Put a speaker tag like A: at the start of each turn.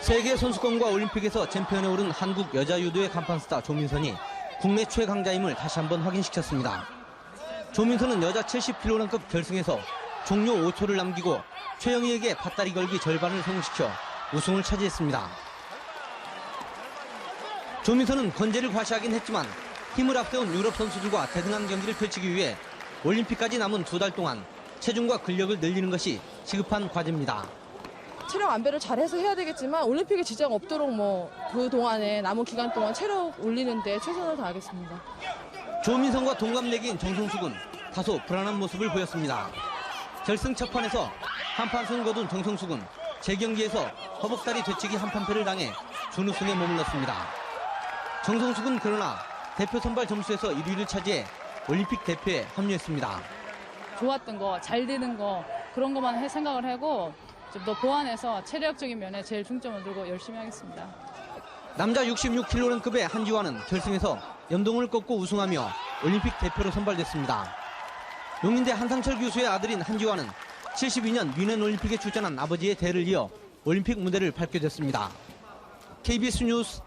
A: 세계 선수권과 올림픽에서 챔피언에 오른 한국 여자 유도의 간판 스타 조민선이 국내 최강자임을 다시 한번 확인시켰습니다. 조민선은 여자 70kg급 결승에서 종료 5초를 남기고 최영희에게 밭다리 걸기 절반을 성공시켜 우승을 차지했습니다. 조민선은 건재를 과시하긴 했지만 힘을 앞세운 유럽 선수들과 대등한 경기를 펼치기 위해 올림픽까지 남은 두 달 동안 체중과 근력을 늘리는 것이 시급한 과제입니다.
B: 체력 안배를 잘해서 해야 되겠지만 올림픽에 지장 없도록 뭐 그 동안에 남은 기간 동안 체력 올리는데 최선을 다하겠습니다.
A: 조민성과 동갑내기인 정성숙은 다소 불안한 모습을 보였습니다. 결승 첫 판에서 한판 승을 거둔 정성숙은 재경기에서 허벅다리 되치기 한판패를 당해 준우승에 머물렀습니다. 정성숙은 그러나 대표 선발 점수에서 1위를 차지해 올림픽 대표에 합류했습니다.
C: 좋았던 거, 잘 되는 거 그런 것만 해 생각을 하고 좀 더 보완해서 체력적인 면에 제일 중점을 두고 열심히 하겠습니다.
A: 남자 66kg급의 한지화는 결승에서 연동을 꺾고 우승하며 올림픽 대표로 선발됐습니다. 용인대 한상철 교수의 아들인 한지화는 72년 뮌헨 올림픽에 출전한 아버지의 대를 이어 올림픽 무대를 밟게 됐습니다. KBS 뉴스